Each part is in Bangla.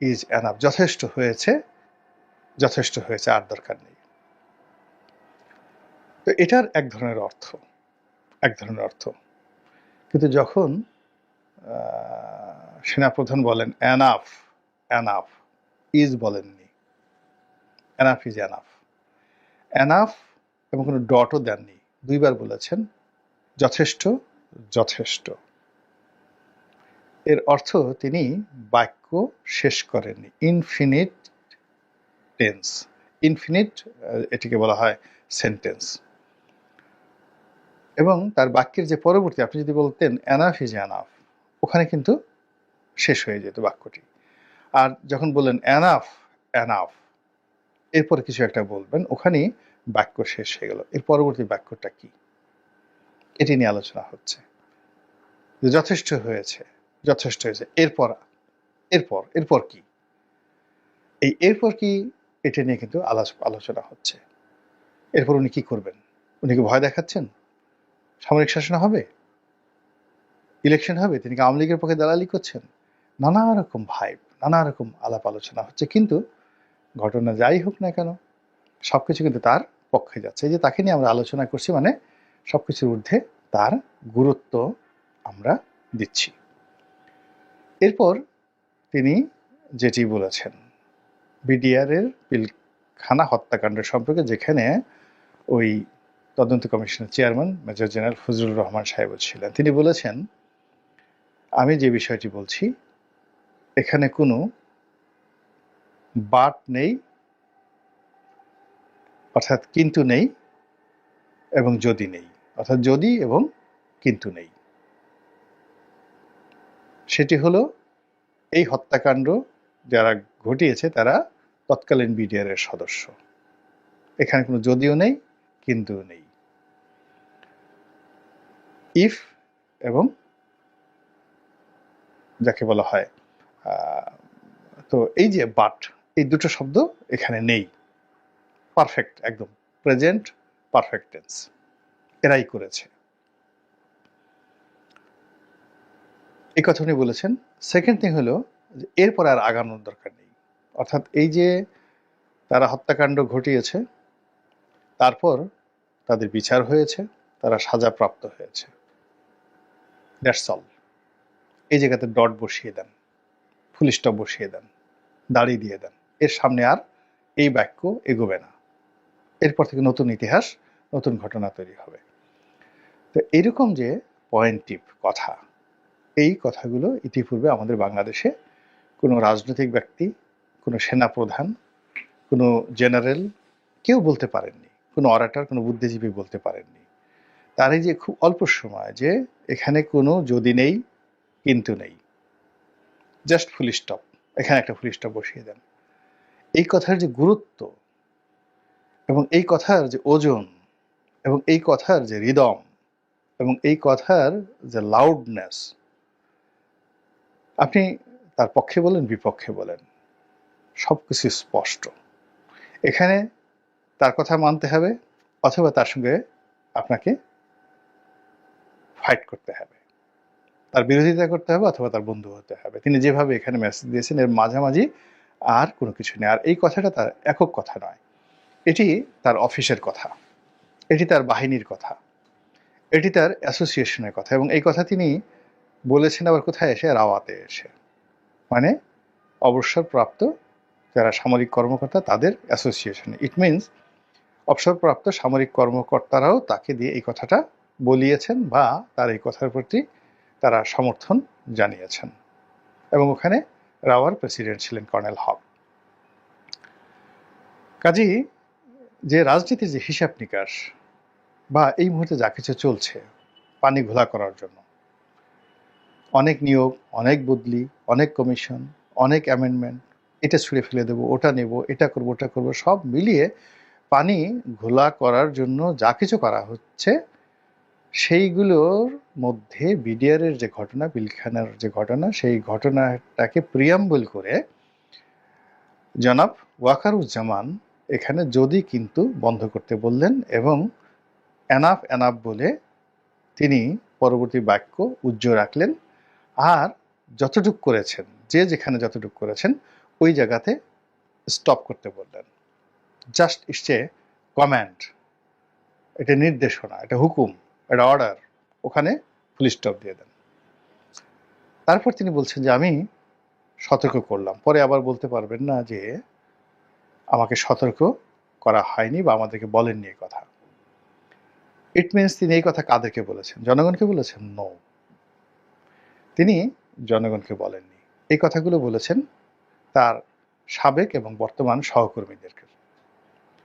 ইজ এনাফ যথেষ্ট হয়েছে যথেষ্ট হয়েছে, আর দরকার নেই। তো এটার এক ধরনের অর্থ, এক ধরনের অর্থ। কিন্তু যখন সেনাপ্রধান বলেন অ্যানাফ অ্যানাফ ইজ বলেননি। অ্যানাফ ইজ অ্যানাফ অ্যানাফ এবং কোনো ডটও দেননি। দুইবার বলেছেন, যথেষ্ট যথেষ্ট। এর অর্থ তিনি বাক্য শেষ করেননি ইনফিনিট টেন্স ইনফিনিট এটিকে বলা হয় সেন্টেন্স এবং তার বাক্যের যে পরবর্তী, আপনি যদি বলতেন অ্যানাফ ইজ অ্যানাফ ওখানে কিন্তু শেষ হয়ে যেত বাক্যটি। আর যখন বললেন অ্যানাফ অ্যানাফ এরপর কিছু একটা বলবেন, ওখানেই বাক্য শেষ হয়ে গেল। এর পরবর্তী বাক্যটা কি? এটি নিয়ে আলোচনা হচ্ছে। যথেষ্ট হয়েছে। যথেষ্ট হয়েছে। এরপর এরপর এরপর কি? এই এরপর কি, এটা নিয়ে কিন্তু আলোচ- আলোচনা হচ্ছে। এরপর উনি কি করবেন? উনি কি ভয় দেখাচ্ছেন? সামরিক শাসন হবে? ইলেকশন হবে? তিনি কি আওয়ামী লীগের পক্ষে দালালি করছেন? নানা রকম ভাইব, নানা রকম আলাপ আলোচনা হচ্ছে। কিন্তু ঘটনা যাই হোক না কেন, সবকিছু কিন্তু তার পক্ষে যাচ্ছে। যে তাকে নিয়ে আমরা আলোচনা করছি মানে সবকিছুর ঊর্ধ্বে তার গুরুত্ব আমরা দিচ্ছি। এরপর তিনি যেটি বলেছেন, বিডিআরের পিলখানা হত্যাকাণ্ড সম্পর্কে, যেখানে ওই তদন্ত কমিশনের chairman major general Fazlur Rahman সাহেব ছিলেন। তিনি বলেছেন, আমি যে বিষয়টি বলছি, এখানে কোনো বাট নেই, অর্থাৎ কিন্তু নেই এবং যদি নেই, অর্থাৎ যদি এবং কিন্তু নেই। সেটি হলো এই হত্যাকাণ্ড যারা ঘটিয়েছে তারা তৎকালীন বিডিআর এর সদস্য। এখানে কোনো যদিও নেই কিন্তু নেই। ইফ এবং যাকে বলা হয় তো এই যে বাট এই দুটো শব্দ এখানে নেই। পারফেক্ট একদম প্রেজেন্ট পারফেক্ট টেন্স এরাই করেছে। এই কথা উনি বলেছেন। সেকেন্ড থিং হলো এরপর আর আগানোর দরকার নেই। অর্থাৎ এই যে তারা হত্যাকাণ্ড ঘটিয়েছে, তারপর তাদের বিচার হয়েছে, তারা সাজা প্রাপ্ত হয়েছে। দ্যাটস অল এই জায়গাতে ডট বসিয়ে দেন ফুল স্টপ বসিয়ে দেন, দাড়ি দিয়ে দেন। এর সামনে আর এই বাক্য এগোবে না। এরপর থেকে নতুন ইতিহাস, নতুন ঘটনা তৈরি হবে। তো এরকম যে পয়েন্টিভ কথা এই কথাগুলো ইতিপূর্বে আমাদের বাংলাদেশে কোনো রাজনৈতিক ব্যক্তি, কোনো সেনা প্রধান কোনো জেনারেল কেউ বলতে পারেননি। কোনো অরাটার, কোনো বুদ্ধিজীবী বলতে পারেননি। তার এই যে খুব অল্প সময় যে এখানে কোনো যদি নেই, কিন্তু নেই। Just full stop. এখানে একটা ফুল স্টপ বসিয়ে দেন। এই কথার যে গুরুত্ব এবং এই কথার যে ওজন এবং এই কথার যে হৃদম এবং এই কথার যে লাউডনেস আপনি তার পক্ষে বলেন, বিপক্ষে বলেন সব কিছু স্পষ্ট। এখানে তার কথা মানতে হবে অথবা তার সঙ্গে আপনাকে ফাইট করতে হবে। তার বিরোধিতা করতে হবে অথবা তার বন্ধু হতে হবে। তিনি যেভাবে এখানে মেসেজ দিয়েছেন, এর মাঝামাঝি আর কোনো কিছু নেই। আর এই কথাটা তার একক কথা নয়। এটি তার অফিসের কথা। এটি তার বাহিনীর কথা। এটি তার অ্যাসোসিয়েশনের কথা। এবং এই কথা তিনি বলেছেন আবার কোথায় এসে? রাওয়াতে এসে। মানে অবসরপ্রাপ্ত যারা সামরিক কর্মকর্তা, তাদের অ্যাসোসিয়েশনে ইট মিনস অবসরপ্রাপ্ত সামরিক কর্মকর্তারাও তাকে দিয়ে এই কথাটা বলিয়েছেন বা তার এই কথার প্রতি তারা সমর্থন জানিয়েছেন। এবং ওখানে রাওয়ার প্রেসিডেন্ট ছিলেন কর্নেল হক। কাজী, যে রাজনীতির যে হিসাব নিকাশ বা এই মুহূর্তে যা কিছু চলছে, পানি ঘোলা করার জন্য অনেক নিয়োগ, অনেক বদলি, অনেক কমিশন, অনেক অ্যামেন্ডমেন্ট এটা ছুঁড়ে ফেলে দেবো, ওটা নেব, এটা করব, ওটা করব, সব মিলিয়ে পানি ঘোলা করার জন্য যা কিছু করা হচ্ছে, সেইগুলোর মধ্যে বিডিআরের যে ঘটনা বিলখানার যে ঘটনা, সেই ঘটনাটাকে প্রিয়াম্বল করে জনাব ওয়াকারুজ্জামান এখানে যদি কিন্তু বন্ধ করতে বললেন এবং এনাফ এনাফ বলে তিনি পরবর্তী বাক্য উজ্জ্ব রাখলেন। আর যতটুক করেছেন, যে যেখানে যতটুক করেছেন, ওই জায়গাতে স্টপ করতে বললেন। জাস্ট ইসছে কমান্ড এটা নির্দেশনা, এটা হুকুম, এটা অর্ডার ওখানে ফুল স্টপ দিয়ে দেন। তারপর তিনি বলছেন যে, আমি সতর্ক করলাম। পরে আবার বলতে পারবেন না যে, আমাকে সতর্ক করা হয়নি বা আমাদেরকে বলেননি এই কথা। ইট মিনস তিনি এই কথা কাদেরকে বলেছেন? জনগণকে বলেছেন? নো তিনি জনগণকে বলেননি। এই কথাগুলো বলেছেন তার সাবেক এবং বর্তমান সহকর্মীদেরকে।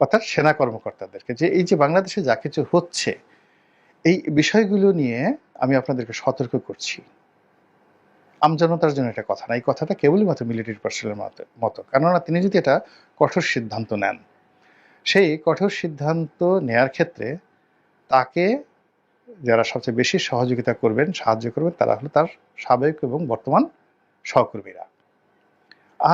অর্থাৎ সেনা কর্মকর্তাদেরকে। যে এই যে বাংলাদেশে যা কিছু হচ্ছে, এই বিষয়গুলো নিয়ে আমি আপনাদেরকে সতর্ক করছি। আমজনতার জন্য এটা কথা না। এই কথাটা কেবলমাত্র মিলিটারি পার্সনের মতো। কেননা তিনি যদি এটা কঠোর সিদ্ধান্ত নেন, সেই কঠোর সিদ্ধান্ত নেয়ার ক্ষেত্রে তাকে যারা সবচেয়ে বেশি সহযোগিতা করবেন, সাহায্য করবেন, তারা হলো তার সাবেক এবং বর্তমান সহকর্মীরা।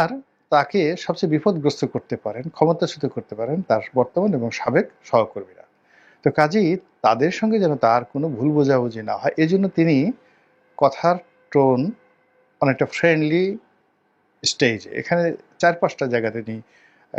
আর তাকে সবচেয়ে বিপদগ্রস্ত করতে পারেন, ক্ষমতাচ্যুত করতে পারেন তার বর্তমান এবং সাবেক সহকর্মীরা। তো কাজেই তাদের সঙ্গে যেন তার কোনো ভুল বোঝাবুঝি না হয়, এজন্য তিনি কথার টোন অনেকটা ফ্রেন্ডলি স্টেজে এখানে চার পাঁচটা জায়গা তিনি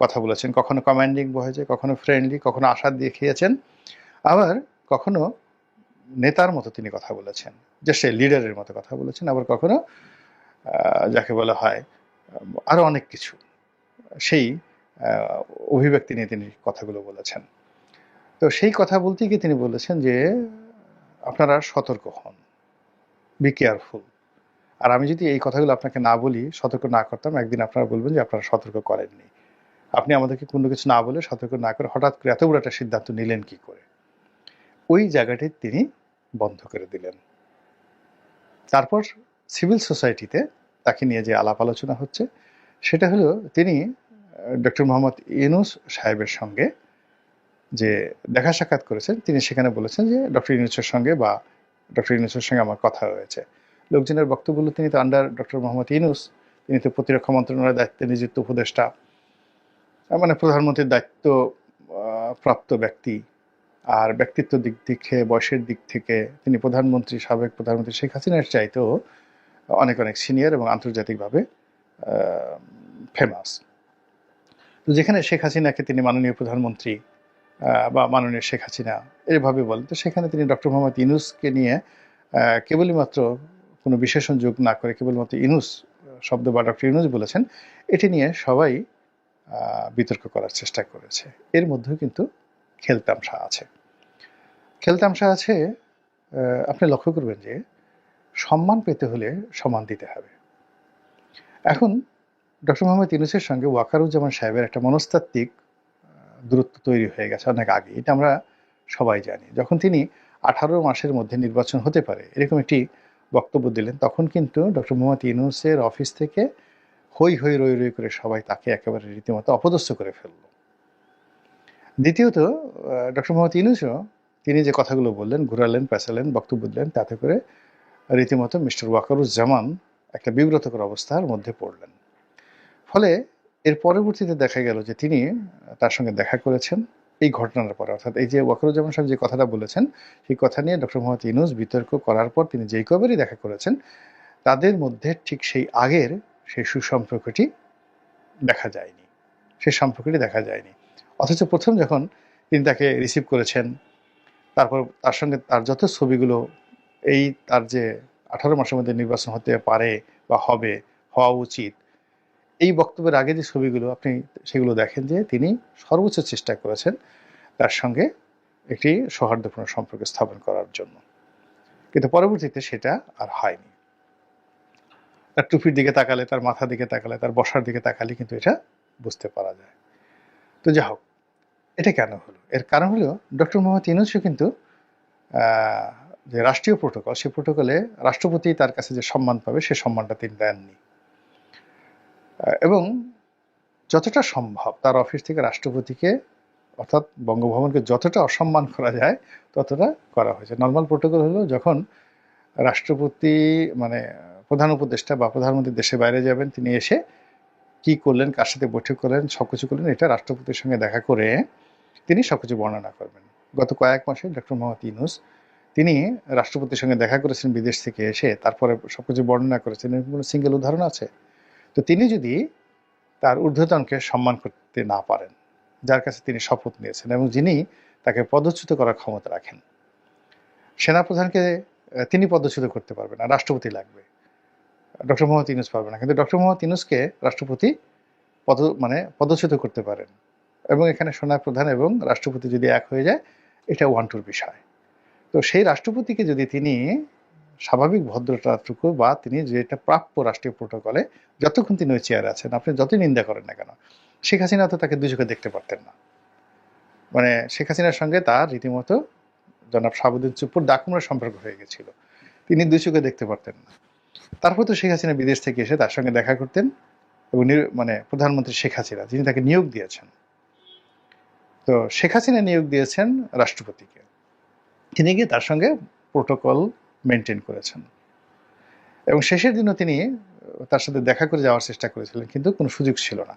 কথা বলেছেন। কখনো কমান্ডিং বয়েছে, কখনো ফ্রেন্ডলি কখনো আশা দিয়ে খেয়েছেন আবার কখনো নেতার মতো তিনি কথা বলেছেন যে সে লিডারের মতো কথা বলেছেন আবার কখনো যাকে বলা হয় আহ, আরও অনেক কিছু। সেই অভিব্যক্তি নিয়ে তিনি কথাগুলো বলেছেন। তো সেই কথা বলতে গিয়ে তিনি বলেছেন যে আপনারা সতর্ক হন। বি কেয়ারফুল আর আমি যদি এই কথাগুলো আপনাকে না বলি সতর্ক না করতাম একদিন আপনারা বলবেন যে আপনারা সতর্ক করেননি। আপনি আমাদেরকে কোনো কিছু না বলে সতর্ক না করে হঠাৎ করে এত বড় একটা সিদ্ধান্ত নিলেন কি করে? ওই জায়গাটি তিনি বন্ধ করে দিলেন। তারপর সিভিল সোসাইটিতে তাকে নিয়ে যে আলাপ আলোচনা হচ্ছে, সেটা হলো তিনি ডক্টর মোহাম্মদ ইউনুস সাহেবের সঙ্গে যে দেখা সাক্ষাৎ করেছেন, তিনি সেখানে বলেছেন যে, ডক্টর ইউনুসের সঙ্গে বা ডক্টর ইউনুসের সঙ্গে আমার কথা হয়েছে। লোকজনের বক্তব্য তিনি তো আন্ডার ডক্টর মোহাম্মদ ইউনুস, তিনি তো প্রতিরক্ষা মন্ত্রণালয়ের দায়িত্বে নিযুক্ত উপদেষ্টা মানে প্রধানমন্ত্রীর দায়িত্ব প্রাপ্ত ব্যক্তি। আর ব্যক্তিত্ব দিক থেকে বয়সের দিক থেকে তিনি প্রধানমন্ত্রী সাবেক প্রধানমন্ত্রী শেখ হাসিনার চাইতেও অনেক অনেক সিনিয়র এবং আন্তর্জাতিকভাবে ফেমাস তো যেখানে শেখ হাসিনাকে তিনি মাননীয় প্রধানমন্ত্রী বা মাননীয় শেখ হাসিনা এভাবে বলেন তো সেখানে তিনি ডক্টর মোহাম্মদ ইনুসকে নিয়ে আহ, কেবলই মাত্র কোনো বিশেষণ যোগ না করে কেবলমাত্র ইনুস শব্দ বা ডক্টর ইনুস বলেছেন এটি নিয়ে সবাই বিতর্ক করার চেষ্টা করেছে। এর মধ্যেও কিন্তু খেলতামশা আছে। খেলতামশা আছে আপনি লক্ষ্য করবেন যে সম্মান পেতে হলে সম্মান দিতে হবে। এখন ডক্টর মোহাম্মদ ইউনুসের সঙ্গে ওয়াকারুজ্জামান সাহেবের একটা মনস্তাত্ত্বিক দূরত্ব তৈরি হয়ে গেছে অনেক আগে, এটা আমরা সবাই জানি। যখন তিনি আঠারো মাসের মধ্যে নির্বাচন হতে পারে, এরকম একটি বক্তব্য দিলেন, তখন কিন্তু ডক্টর মোহাম্মদ ইউনুসের অফিস থেকে হই হই রই রই করে সবাই তাকে একেবারে রীতিমতো অপদস্থ করে ফেলল। দ্বিতীয়ত ডক্টর মোহাম্মদ ইউনুসও তিনি যে কথাগুলো বললেন, ঘুরালেন, পেঁচালেন, বক্তব্য দিলেন, তাতে করে রীতিমতো মিস্টার ওয়াকারুজ্জামান একটা বিব্রতকর অবস্থার মধ্যে পড়লেন। ফলে এর পরবর্তীতে দেখা গেল যে তিনি তার সঙ্গে দেখা করেছেন এই ঘটনার পরে। অর্থাৎ এই যে ওয়াকারুজ্জামান সাহেব যে কথাটা বলেছেন, সেই কথা নিয়ে ডক্টর মোহাম্মদ ইউনুস বিতর্ক করার পর তিনি যেই কবেরই দেখা করেছেন, তাদের মধ্যে ঠিক সেই আগের সেই সুসম্পর্কটি দেখা যায়নি। সেই সম্পর্কটি দেখা যায়নি। অথচ প্রথম যখন তিনি তাকে রিসিভ করেছেন, তারপর তার সঙ্গে তার যত ছবিগুলো, এই তার যে আঠারো মাসের মধ্যে নির্বাচন হতে পারে বা হবে, হওয়া উচিত, এই বক্তব্যের আগে যে ছবিগুলো আপনি সেগুলো দেখেন যে তিনি সর্বোচ্চ চেষ্টা করেছেন তার সঙ্গে একটি সৌহার্দ্যপূর্ণ সম্পর্ক স্থাপন করার জন্য। কিন্তু পরবর্তীতে সেটা আর হয়নি। তার টুপির দিকে তাকালে, তার মাথার দিকে তাকালে, তার বসার দিকে তাকালে কিন্তু এটা বুঝতে পারা যায়। তো যা হোক, এটা কেন হলো? এর কারণ হলো ডক্টর মোহাম্মদ ইউনুসও কিন্তু যে রাষ্ট্রীয় প্রোটোকল সেই প্রোটোকলে রাষ্ট্রপতি তার কাছে যে সম্মান পাবে, সে সম্মানটা তিনি দেননি। এবং যতটা সম্ভব তার অফিস থেকে রাষ্ট্রপতিকে, অর্থাৎ বঙ্গভবনকে যতটা অসম্মান করা যায়, ততটা করা হয়েছে। নর্মাল প্রোটোকল হলো যখন রাষ্ট্রপতি মানে প্রধান উপদেষ্টা বা প্রধানমন্ত্রী দেশে বাইরে যাবেন, তিনি এসে কি করলেন, কার সাথে বৈঠক করলেন, সবকিছু করলেন, এটা রাষ্ট্রপতির সঙ্গে দেখা করে তিনি সবকিছু বর্ণনা করবেন। গত কয়েক মাসে ডক্টর মোহাম্মদ ইউনুস তিনি রাষ্ট্রপতির সঙ্গে দেখা করেছেন বিদেশ থেকে এসে, তারপরে সবকিছু বর্ণনা করেছেন, এরকম কোনো সিঙ্গেল উদাহরণ আছে? তো তিনি যদি তার ঊর্ধ্বতনকে সম্মান করতে না পারেন, যার কাছে তিনি শপথ নিয়েছেন এবং যিনি তাকে পদচ্যুত করার ক্ষমতা রাখেন, সেনাপ্রধানকে, তিনি পদচ্যুত করতে পারবেন না, রাষ্ট্রপতি লাগবে। ডক্টর মোহাম্মদ ইউনুস পারবে না। কিন্তু ডক্টর মোহাম্মদ ইউনুসকে রাষ্ট্রপতি পদ মানে পদচ্যুত করতে পারেন। এবং এখানে সোনা প্রধান এবং রাষ্ট্রপতি যদি এক হয়ে যায়, এটা ওয়ান টুর বিষয়। তো সেই রাষ্ট্রপতিকে যদি তিনি স্বাভাবিক ভদ্রতাটুকু বা তিনি যেটা প্রাপ্য রাষ্ট্রীয় প্রোটোকলে যতক্ষণ তিনি ওই চেয়ারে আছেন, আপনি যতই নিন্দা করেন না কেন, শেখ হাসিনা তো তাকে দুই চোখে দেখতে পারতেন না। মানে শেখ হাসিনার সঙ্গে তার রীতিমতো জনাব সাবুদ্দিন চুপুর ডাকুমার সম্পর্ক হয়ে গেছিল। তিনি দুই চোখে দেখতে পারতেন না। তারপর তো শেখ হাসিনা বিদেশ থেকে এসে তার সঙ্গে দেখা করতেন এবং মানে প্রধানমন্ত্রী শেখ হাসিনা যিনি তাকে নিয়োগ দিয়েছেন। তো শেখ হাসিনা নিয়োগ দিয়েছেন রাষ্ট্রপতিকে। তিনি গিয়ে তার সঙ্গে প্রোটোকল মেনটেন করেছেন। এবং শেষের দিনও তিনি তার সাথে দেখা করে যাওয়ার চেষ্টা করেছিলেন, কিন্তু কোনো সুযোগ ছিল না।